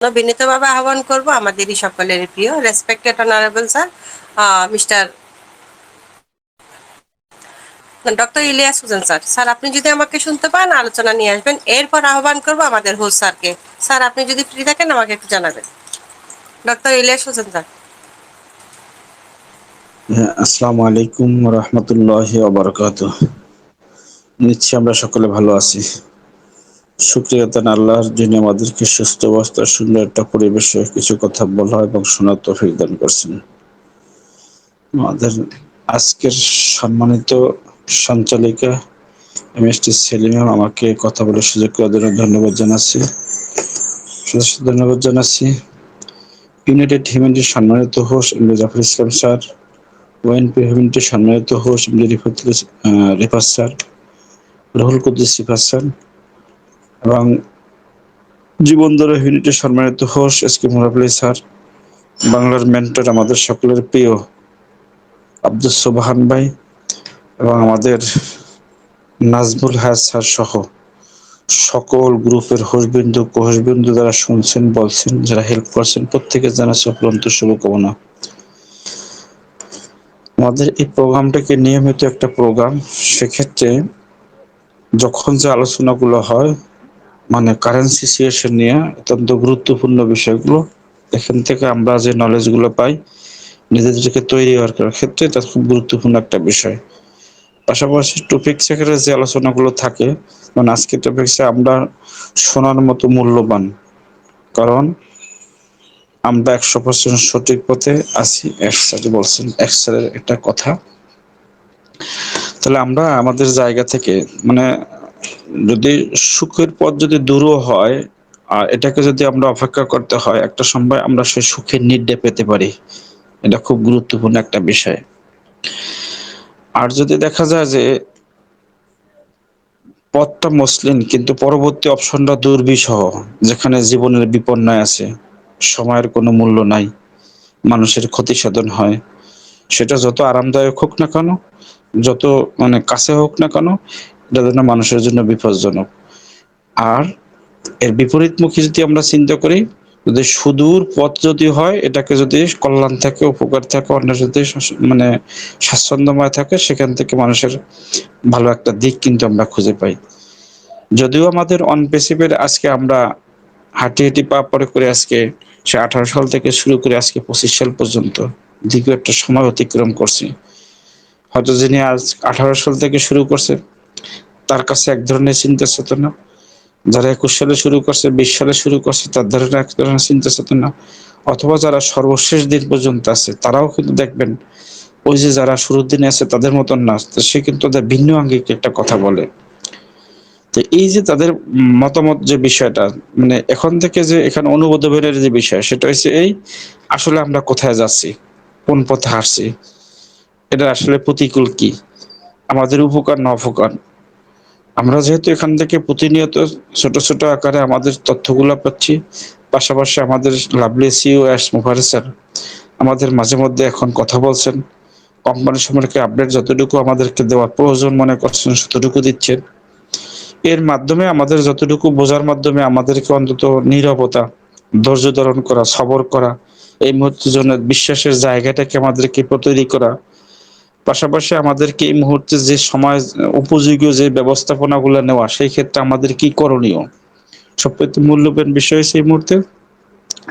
বিনীতভাবে আহ্বান করব, আমাদেরই সকলের প্রিয় respected honourable sir mister doctor Ilias Hossain sir sir আপনি যদি আমাকে শুনতে পান, আলোচনা নিয়ে আসবেন। এরপর আহ্বান করব আমাদের হোস্ট স্যারকে স্যার আপনি যদি ফ্রি থাকেন, আমাকে একটু জানাবেন। ডক্টর ইলিয়াস হোসেন স্যার আসসালামু আলাইকুম রহমতুল্লাহ বারকাত নিশ্চয়ই আমরা সকলে ভালো আছি। শুক্রিয়া তান আল্লাহর যিনি আমাদেরকে সুস্থ অবস্থার সুন্দর একটা পরিবেশে কিছু কথা বলা এবং শোনার তৌফিক দান করছেন। আমাদের আজকের সম্মানিত সঞ্চালিকা এম এস টি আমাকে কথা বলার সুযোগ করার জন্য ধন্যবাদ জানাচ্ছি। ধন্যবাদ জানাচ্ছি। ইউনাইটেড হিউম্যানিটির সম্মানিত host host Zafar Islam sir ONP হিউম্যানিটির সম্মানিত host host Rifat Rifat sir, Ruhul Quddus Rifat sir এবং জীবনধারা ইউনিটের সম্মানিত host S K Murabali sir বাংলার মেন্টর আমাদের সকলের প্রিয় আব্দুল সোবাহান ভাই এবং আমাদের নাজমুল হায়াত স্যার সহ সকল গ্রুপের হোসবিন্দু কোহসবিন্দু যারা শুনছেন, বলছেন, যারা হেল্প করছেন প্রত্যেকে জানা জানাচ্ছে অক্লান্ত শুভকামনা। আমাদের এই প্রোগ্রামটাকে নিয়মিত একটা প্রোগ্রাম সেক্ষেত্রে যখন যে আলোচনাগুলো হয় মানে কারেন্ট সিচুয়েশন নিয়ে অত্যন্ত গুরুত্বপূর্ণ বিষয়গুলো। এখান থেকে আমরা যে নলেজগুলো পাই নিজেদেরকে তৈরি হওয়ার ক্ষেত্রে এটা খুব গুরুত্বপূর্ণ একটা বিষয়। পাশাপাশি টপিক সেখানে যে আলোচনাগুলো থাকে মানে আজকে টপিক্সে আমরা শোনার মতো মূল্যবান। কারণ আমরা একশো পার্সেন্ট সঠিক পথে আছি এক বলছেন এক একটা কথা। তাহলে আমরা আমাদের জায়গা থেকে মানে যদি সুখের পথ যদি দূরও হয়, আর এটাকে যদি আমরা অপেক্ষা করতে হয়, একটা সময় আমরা সেই সুখের নির্দে পেতে পারি। এটা খুব গুরুত্বপূর্ণ একটা বিষয়। আর যদি দেখা যায় যে পথটা মসলিন, কিন্তু পরবর্তী অপশনটা দুর্বিষহ, যেখানে জীবনের বিপন্নয় আছে, সময়ের কোনো মূল্য নাই, মানুষের ক্ষতি সাধন হয়, সেটা যত আরামদায়ক হোক না কেন, যত মানে কাছে হোক না কেন এটা যেন মানুষের জন্য বিপজ্জনক। আর এর বিপরীতমুখী যদি আমরা চিন্তা করি, যদি সুদূর পথ যদি হয়, এটাকে যদি কল্যাণ থাকে, উপকার থাকে অন্য যদি মানে স্বাচ্ছন্দ্যময় থাকে, সেখান থেকে মানুষের ভালো একটা দিক কিন্তু আমরা খুঁজে পাই। যদিও আমাদের অনপেসিভের আজকে আমরা হাঁটি হাঁটি পা পরে করে আজকে, সে আঠারো সাল থেকে শুরু করে আজকে পঁচিশ সাল পর্যন্ত দীর্ঘ একটা সময় অতিক্রম করছি। হয়তো যিনি আজ আঠারো সাল থেকে শুরু করছে তার কাছে এক ধরনের চিন্তা চেতনা যারা একুশ সালে শুরু করছে, বিশ সালে শুরু করছে, তার ধরনের এক ধরনের চিন্তা চেতনা অথবা যারা সর্বশেষ দিন পর্যন্ত আছে, তারাও কিন্তু দেখবেন, ওই যে যারা শুরুর দিনে আছে, তাদের মতন না। সে কিন্তু তাদের ভিন্ন আঙ্গিক একটা কথা বলে। তো এই যে তাদের মতামত যে বিষয়টা মানে এখন থেকে যে এখানে অনুবোধনের যে বিষয়, সেটা হচ্ছে এই, আসলে আমরা কোথায় যাচ্ছি? কোন পথে হারছি এটা আসলে প্রতিকূল কি? আমাদের উপকার, না অপকার? আমরা যেহেতু এখান থেকে প্রতিনিয়ত ছোট ছোট আকারে আমাদের তথ্যগুলো পাচ্ছি, পাশাপাশি আমাদের lovely CEO S Mufari sir আমাদের মাঝে মধ্যে এখন কথা বলছেন। কোম্পানি সম্পর্কে আপডেট যতটুকু আমাদেরকে দেওয়ার প্রয়োজন মনে করছেন ততটুকু দিচ্ছেন। এর মাধ্যমে আমাদের যতটুকু বোঝার মাধ্যমে আমাদেরকে অন্তত নিরবতা, ধৈর্য ধারণ করা, সবর করা, এই মুহূর্তের জন্য বিশ্বাসের জায়গাটাকে আমাদেরকে তৈরি করা পাশাপাশি আমাদেরকে এই মুহূর্তে যে সময় উপযোগী যে ব্যবস্থাপনাগুলো নেওয়া, সেই ক্ষেত্রে আমাদের কি করণীয়? সবথেকে মূল্যবান বিষয় সেই মুহূর্তে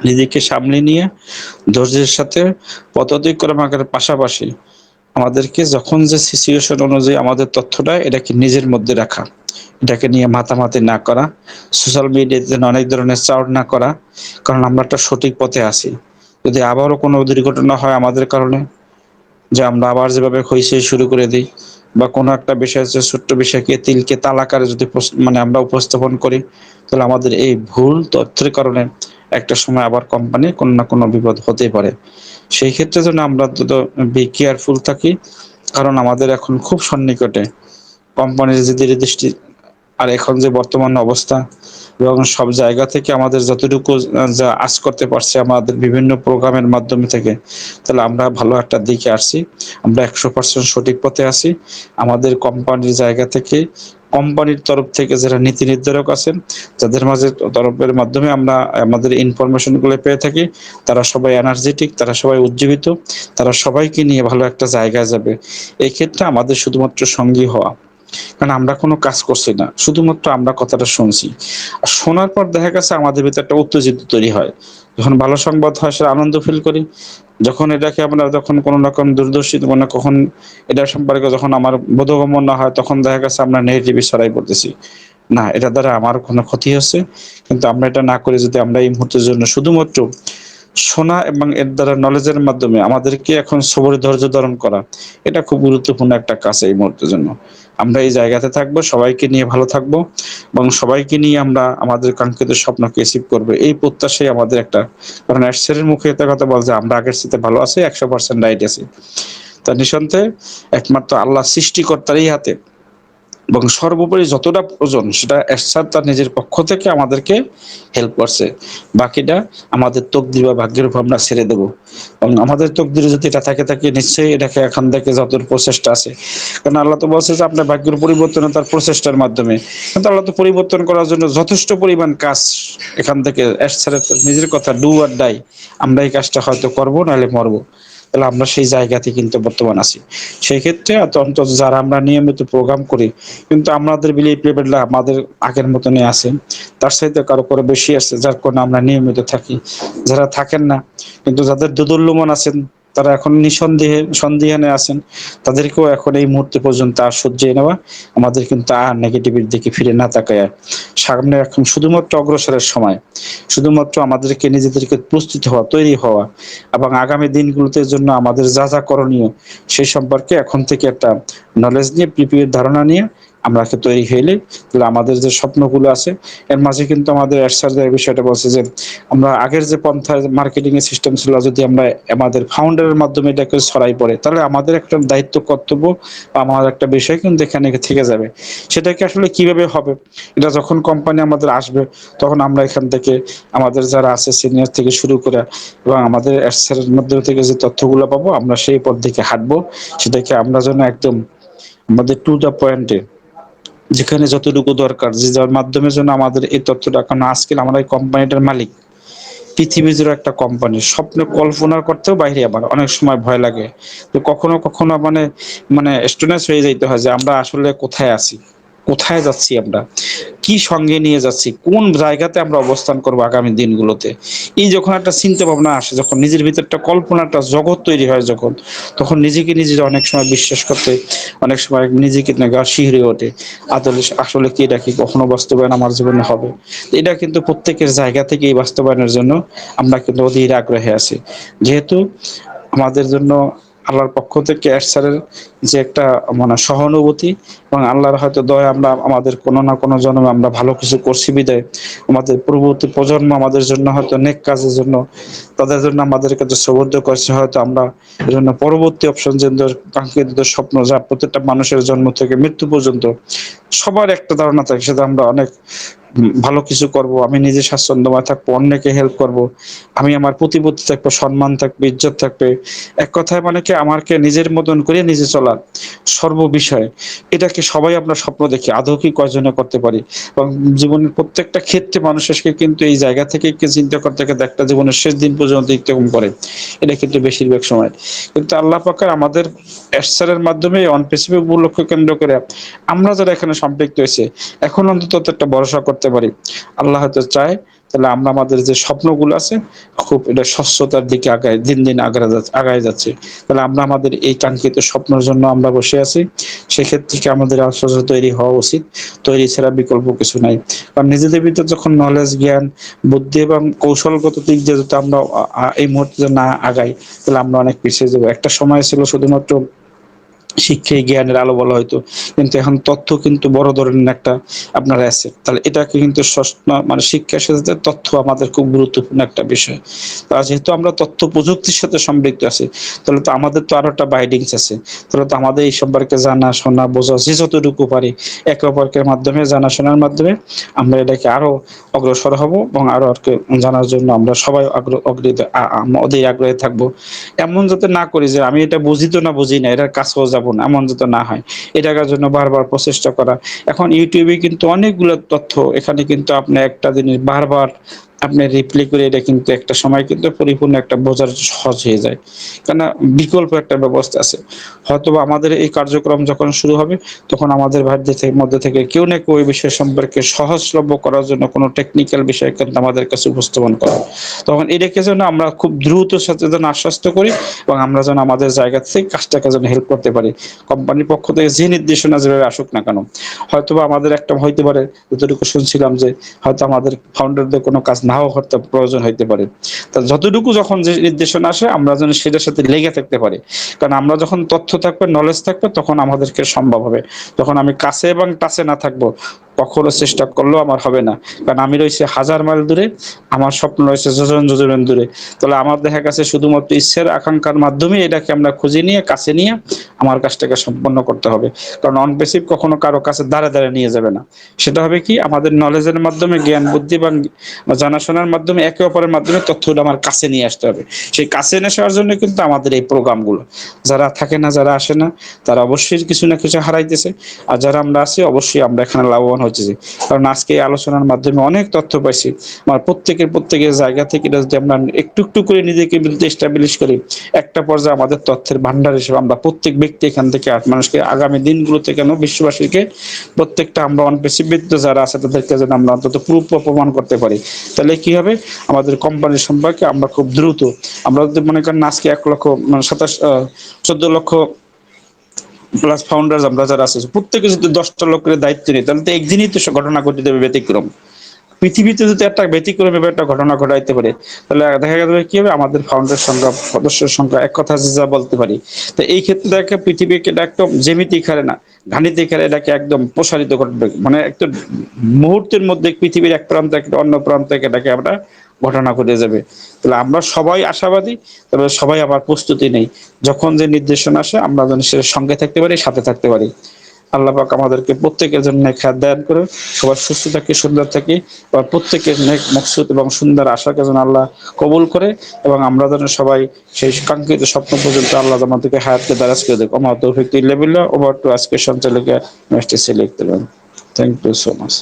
নিজেকে সামলে নিয়ে, ধৈর্যের সাথে পথ অতিক্রম আকারের পাশাপাশি আমাদেরকে যখন যে সিচুয়েশন অনুযায়ী আমাদের তথ্যটা, এটাকে নিজের মধ্যে রাখা। এটাকে নিয়ে মাতামাতি না করা সোশ্যাল মিডিয়াতে অনেক ধরনের চাউট না করা, কারণ আমরা একটা সঠিক পথে আছি। যদি আবারও কোনো দুর্ঘটনা হয় আমাদের কারণে যে আমরা আবার যেভাবে হইছে শুরু করে দিই। বা কোনো একটা বিষয় হচ্ছে ছোট্ট বিষয়কে তিলকে তালাকারে যদি মানে আমরা উপস্থাপন করি, তাহলে আমাদের এই ভুল তথ্যের কারণে একটা সময় আবার কোম্পানি কোনো না কোনো বিপদ হতে পারে। সেই ক্ষেত্রে যেন আমরা অন্তত বি কেয়ারফুল থাকি, কারণ আমাদের এখন খুব সন্নিকটে। কোম্পানির যে দৃষ্টি আর এখন যে বর্তমান অবস্থা এবং সব জায়গা থেকে আমাদের যতটুকু যা আজ করতে পারছে আমাদের বিভিন্ন প্রোগ্রামের মাধ্যমে থেকে, তাহলে আমরা ভালো একটা দিকে আসছি। আমরা একশো পার্সেন্ট সঠিক পথে আছি। আমাদের কোম্পানির জায়গা থেকে, কোম্পানির তরফ থেকে যারা নীতি নির্ধারক আছেন যাদের মাঝে তরফের মাধ্যমে আমরা আমাদের ইনফরমেশনগুলো পেয়ে থাকি। তারা সবাই এনার্জেটিক তারা সবাই উজ্জীবিত, তারা সবাইকে নিয়ে ভালো একটা জায়গায় যাবে। এই ক্ষেত্রে আমাদের শুধুমাত্র সঙ্গী হওয়া। কারণ আমরা কোনো কাজ করছি না। শুধুমাত্র আমরা কথাটা শুনছি। আর শোনার পর দেখা গেছে আমাদের ভিতরে একটা উত্তেজিত তৈরি হয়। যখন ভালো সংবাদ হয়, সেটা আনন্দ ফিল করি। যখন এটাকে আমরা যখন কোনো রকম দুর্দর্শিত মানে কখন এটা সম্পর্কে যখন আমার বোধগম্য না হয়, তখন দেখা গেছে আমরা নেগেটিভে সরাই পড়তেছি। না, এটা দ্বারা আমার কোনো ক্ষতি হচ্ছে। কিন্তু আমরা এটা না করে যদি আমরা এই মুহূর্তের জন্য শুধুমাত্র শোনা এবং এর দ্বারা নলেজের মাধ্যমে আমাদেরকে এখন সবরে ধৈর্য ধারণ করা, এটা খুব গুরুত্বপূর্ণ একটা কাজ এই মুহূর্তের জন্য। আমরা এই জায়গাতে থাকব, সবাইকে নিয়ে ভালো থাকব এবং সবাইকে নিয়ে আমরা আমাদের কাঙ্ক্ষিত স্বপ্নকে অ্যাচিভ করব। এই প্রত্যাশাই আমাদের একটা, কারণ অ্যাডসের মুখে একটা কথা বলছে আমরা আগের সাথে ভালো আছি, একশো পার্সেন্ট রাইট আছি। তা নিঃসন্দেহে একমাত্র আল্লাহ সৃষ্টিকর্তারই হাতে এবং সর্বোপরি যতটা প্রয়োজন সেটা এরশাদ তার নিজের পক্ষ থেকে আমাদেরকে হেল্প করছে। বাকিটা আমাদের তকদির বা ভাগ্যের উপর আমরা ছেড়ে দেবো। এবং আমাদের তকদিরে যদি এটা থাকে থাকে নিশ্চয়ই এটাকে এখান থেকে যত প্রচেষ্টা আছে। কারণ আল্লাহ তো বলছে যে আপনার ভাগ্যের পরিবর্তন তার প্রচেষ্টার মাধ্যমে। কিন্তু আল্লাহ তো পরিবর্তন করার জন্য যথেষ্ট পরিমাণ কাজ এখান থেকে এরশাদের নিজের কথা ডু আর ডাই আমরা এই কাজটা হয়তো করব, নাহলে মরবো। তাহলে আমরা সেই জায়গাতে কিন্তু বর্তমান আছি। সেই ক্ষেত্রে অন্তত যারা আমরা নিয়মিত প্রোগ্রাম করি, কিন্তু আমাদের বিলিভ লেভেলটা আমাদের আগের মতনই আছে। তার সাথে কারও করে বেশি আছে, যার কারণে আমরা নিয়মিত থাকি। যারা থাকেন না, কিন্তু যাদের দুদুল্যমান আছেন তারা এখন নিঃসন্দেহে, সন্দেহানে আছেন। তাদেরকেও এখন এই মুহূর্তে পর্যন্ত আর সহ্যে নেওয়া, আমাদের কিন্তু আর নেগেটিভের দিকে ফিরে না তাকায়। সামনে এখন শুধুমাত্র অগ্রসরের সময়, শুধুমাত্র আমাদেরকে নিজেদেরকে প্রস্তুত হওয়া, তৈরি হওয়া এবং আগামী দিনগুলোতে জন্য আমাদের যা যা করণীয় সেই সম্পর্কে এখন থেকে একটা নলেজ নিয়ে প্রিপেয়ার ধারণা নিয়ে আমরা একটা তৈরি হইলে, তাহলে আমাদের যে স্বপ্নগুলো আছে, এর মাঝে কিন্তু আমাদের এই বিষয়টা বলছে যে, আমরা আগের যে পন্থা মার্কেটিং এর সিস্টেম ছিল, যদি আমরা আমাদের ফাউন্ডারের মাধ্যমে এটাকে ছড়াই পড়ে, তাহলে আমাদের একটা দায়িত্ব, কর্তব্য বা আমার একটা বিষয় কিন্তু এখানে থেকে যাবে। সেটাকে আসলে কীভাবে হবে? এটা যখন কোম্পানি আমাদের আসবে, তখন আমরা এখান থেকে আমাদের যারা আছে সিনিয়র থেকে শুরু করে এবং আমাদের এর মধ্যে থেকে যে তথ্যগুলো পাবো, আমরা সেই পথ থেকে হাঁটবো। সেটাকে আমরা যেন একদম আমাদের টু দ্য পয়েন্টে যেখানে যতটুকু দরকার, যে যার মাধ্যমে যেন আমাদের এই তথ্যটা কারণ আজকে আমরা এই কোম্পানিটার মালিক। পৃথিবী জুড়ে একটা কোম্পানি, স্বপ্নে কল্পনা করতেও বাইরে আবার অনেক সময় ভয় লাগে। তো কখনো কখনো মানে মানে স্টুডেন্টস হয়ে যাইতে হয় যে আমরা আসলে কোথায় আছি। কোথায় যাচ্ছি আমরা? কি সঙ্গে নিয়ে যাচ্ছি? কোন জায়গাতে আমরা অবস্থান করব আগামী দিনগুলোতে? এই যখন একটা চিন্তা ভাবনা আসে, যখন নিজের ভিতর একটা কল্পনাটা জগৎ তৈরি হয় যখন, তখন নিজেকে নিজে অনেক সময় বিশ্বাস করতে, অনেক সময় নিজেকে গা শিহরে ওঠে। আদলে আসলে কি এটা কি কখনো বাস্তবায়ন আমার জীবনে হবে? এটা কিন্তু প্রত্যেকের জায়গা থেকে এই বাস্তবায়নের জন্য আমরা কিন্তু অধীর আগ্রহে আছি। যেহেতু আমাদের জন্য আল্লাহর পক্ষ থেকে এরশাদের যে একটা মানে সহানুভূতি এবং আল্লাহর হয়তো দয়া আমরা, আমাদের কোনো না কোনো জন্মে আমরা ভালো কিছু করছি বিদায়। আমাদের পূর্ববর্তী প্রজন্ম আমাদের জন্য হয়তো নেক কাজের জন্য, তাদের জন্য আমাদের কাছে সৌবর্য করছে, হয়তো আমরা এই জন্য পরবর্তী অপশন যে কাঙ্ক্ষিত স্বপ্ন, যা প্রত্যেকটা মানুষের জন্ম থেকে মৃত্যু পর্যন্ত সবার একটা ধারণা থাকে, সেটা আমরা অনেক ভালো কিছু করব, আমি নিজে স্বাচ্ছন্দ্যময় থাকব, অন্যকে হেল্প করব, আমি আমার প্রতিপত্তি থাকব, সম্মান থাকবে, ইজ্জত থাকবে। এক কথায় মানে কি আমাকে নিজের মতন করে নিজে চলা সর্ব বিষয়ে। এটাকে সবাই আমরা স্বপ্ন দেখি, আদৌ কি কয়জনে করতে পারি? এবং জীবনের প্রত্যেকটা ক্ষেত্রে মানুষকে কিন্তু এই জায়গা থেকে চিন্তা করতে গেলে একটা জীবনের শেষ দিন পর্যন্ত এরকম করে। এটা কিন্তু বেশিরভাগ সময়। কিন্তু আল্লাহ পাকের আমাদের এসসারের মাধ্যমে অন পেসিফিক লক্ষ্য কেন্দ্র করে আমরা যারা এখানে সম্পৃক্ত হয়েছে, এখন অন্তত একটা ভরসা করতে পারি। আল্লাহ হয়তো চায়, তাহলে আমরা আমাদের যে স্বপ্নগুলো আছে, খুব এটা স্বচ্ছতার দিকে আগায়, দিন দিন আগায় যাচ্ছে। তাহলে আমরা আমাদের এই কাঙ্ক্ষিত স্বপ্নের জন্য আমরা বসে আছি। সেক্ষেত্রে কি আমাদের আসলে তৈরি হওয়া উচিত? তৈরি ছাড়া বিকল্প কিছু নাই। কারণ নিজেদের ভিতরে যখন নলেজ জ্ঞান, বুদ্ধি এবং কৌশলগত দিক দিয়ে যদি আমরা এই মুহূর্তে না আগাই, তাহলে আমরা অনেক পিছিয়ে যাব। একটা সময় ছিল শুধুমাত্র শিক্ষায় জ্ঞানের আলো বলা হয়তো কিন্তু এখন তথ্য কিন্তু বড় ধরনের একটা আপনার আছে। তাহলে এটাকে কিন্তু মানে শিক্ষার সাথে তথ্য আমাদের খুব গুরুত্বপূর্ণ একটা বিষয়। আর যেহেতু আমরা তথ্য প্রযুক্তির সাথে সম্পৃক্ত আছি, তাহলে তো আমাদের তো আরও একটা বাইডিংস আছে। তাহলে তো আমাদের এই সম্পর্কে জানা, শোনা, বোঝা যে যতটুকু পারি। একে অপরকে মাধ্যমে জানা শোনার মাধ্যমে আমরা এটাকে আরও অগ্রসর হব এবং আরও জানার জন্য আমরা সবাই অগ্রিত অধীর আগ্রহে থাকব। এমন যাতে না করি যে আমি এটা বুঝি তো না বুঝি না, এটার কাছেও যাব। পারব না, এমন যাতে না হয়। এটাকার জন্য বারবার প্রচেষ্টা করা। এখন ইউটিউবে কিন্তু অনেকগুলো তথ্য, এখানে কিন্তু আপনি একটা জিনিস বারবার আপনি রিপ্লে করে এটা কিন্তু একটা সময় কিন্তু পরিপূর্ণ একটা বোঝার সহজ হয়ে যায়। কেন বিকল্প একটা ব্যবস্থা আছে। হয়তো আমাদের এই কার্যক্রম যখন শুরু হবে, তখন আমাদের ভাইদের মধ্যে থেকে কেউ না কেউ এই বিষয় সম্পর্কে সহজলভ্য করার জন্য কোনো টেকনিক্যাল বিষয় কিন্তু আমাদের কাছে উপস্থাপন করে। তখন এটাকে যেন আমরা খুব দ্রুত সাথে যেন আশ্বস্ত করি এবং আমরা যেন আমাদের জায়গা থেকে কাজটাকে যেন হেল্প করতে পারি। কোম্পানির পক্ষ থেকে যে নির্দেশনা যেভাবে আসুক না কেন হয়তো আমাদের একটা হইতে পারে, যতটুকু শুনছিলাম যে হয়তো আমাদের ফাউন্ডারদের কোনো কাজ নাও করতে প্রয়োজন হইতে পারে। তা যতটুকু যখন যে নির্দেশনা আসে, আমরা যেন সেটার সাথে লেগে থাকতে পারি। কারণ আমরা যখন তথ্য থাকবে নলেজ থাকবে, তখন আমাদেরকে সম্ভব হবে। যখন আমি কাছে এবং টাচে না থাকব কখনো চেষ্টা করলেও আমার হবে না। কারণ আমি রয়েছে হাজার মাইল দূরে, আমার স্বপ্ন রয়েছে যোজন যোজন দূরে। তাহলে আমার দেখা গেছে শুধুমাত্র ইচ্ছের আকাঙ্ক্ষার মাধ্যমে এটাকে আমরা খুঁজে নিয়ে, কাছে নিয়ে আমার কাজটাকে সম্পন্ন করতে হবে। কারণ অনপেসিভ কখনো কারও কাছে দাঁড়ে দাঁড়ে নিয়ে যাবে না। সেটা হবে কি? আমাদের নলেজের মাধ্যমে, জ্ঞান, বুদ্ধি বা জানাশোনার মাধ্যমে, একে অপরের মাধ্যমে তথ্যগুলো আমার কাছে নিয়ে আসতে হবে। সেই কাছে নিয়ে আসার জন্য কিন্তু আমাদের এই প্রোগ্রামগুলো, যারা থাকে না, যারা আসে না, তারা অবশ্যই কিছু না কিছু হারাইতেছে। আর যারা আমরা আছি, অবশ্যই আমরা এখানে লাভবান হচ্ছি কারণ আজকে আলোচনার মাধ্যমে অনেক তথ্য পাইছি। আমার প্রত্যেকের প্রত্যেকের জায়গা থেকে এটা যদি আমরা একটু একটু করে নিজেকে এস্টাবলিশ করি, একটা পর্যায়ে আমাদের তথ্যের ভান্ডার হিসেবে আমরা প্রত্যেক ব্যক্তি এখান থেকে মানুষকে আগামী দিনগুলোতে কেন বিশ্ববাসীকে প্রত্যেকটা আমরা অনপেসিবৃদ্ধ যারা আছে তাদেরকে যেন আমরা অন্তত প্রুফ প্রমাণ করতে পারি। তাহলে কি হবে? আমাদের কোম্পানির সম্পর্কে আমরা খুব দ্রুত, আমরা যদি মনে করেন আজকে এক লক্ষ মানে সাতাশ চোদ্দ লক্ষ প্লাস ফাউন্ডার আমরা যারা আছে, প্রত্যেকে যদি দশটা লোকের দায়িত্ব নিই তাহলে তো একদিনই তো ঘটনা ঘটে দেবে ব্যতিক্রম। পৃথিবীতে যদি একটা ব্যতিক্রম একটা ঘটনা ঘটাইতে পারে, তাহলে দেখা যাবে কি হবে? আমাদের ফাউন্ডের সংখ্যা, সদস্যের সংখ্যা এক কথা যা বলতে পারি। তো এই ক্ষেত্রে দেখা, পৃথিবীকে একদম জেমিতি খেলে না, ঘানিতে খেলে এটাকে একদম প্রসারিত করবে মানে একটা মুহূর্তের মধ্যে পৃথিবীর এক প্রান্ত থেকে অন্য প্রান্ত এটাকে আমরা ঘটনা ঘটে যাবে। তাহলে আমরা সবাই আশাবাদী, তবে সবাই আবার প্রস্তুতি নেই। যখন যে নির্দেশনা আসে, আমরা যেন সঙ্গে থাকতে পারি, সাথে থাকতে পারি। আল্লাহ পাক আমাদেরকে প্রত্যেকের জন্য দায়ন করে সবার সুস্থ থাকি, সুন্দর থাকি এবং প্রত্যেকের নেক মকসুদ এবং সুন্দর আশাকে যেন আল্লাহ কবুল করে এবং আমরা যেন সবাই সেই কাঙ্ক্ষিত স্বপ্ন পর্যন্ত আল্লাহ আমাদেরকে হায়াতকে দারাজ করে দেখো আমার তৌফিক ইল্লাবিল্লাহ ওভার টু আজকে সঞ্চালকে মেসটি সিলেক্ট দেবেন থ্যাংক ইউ সো মাচ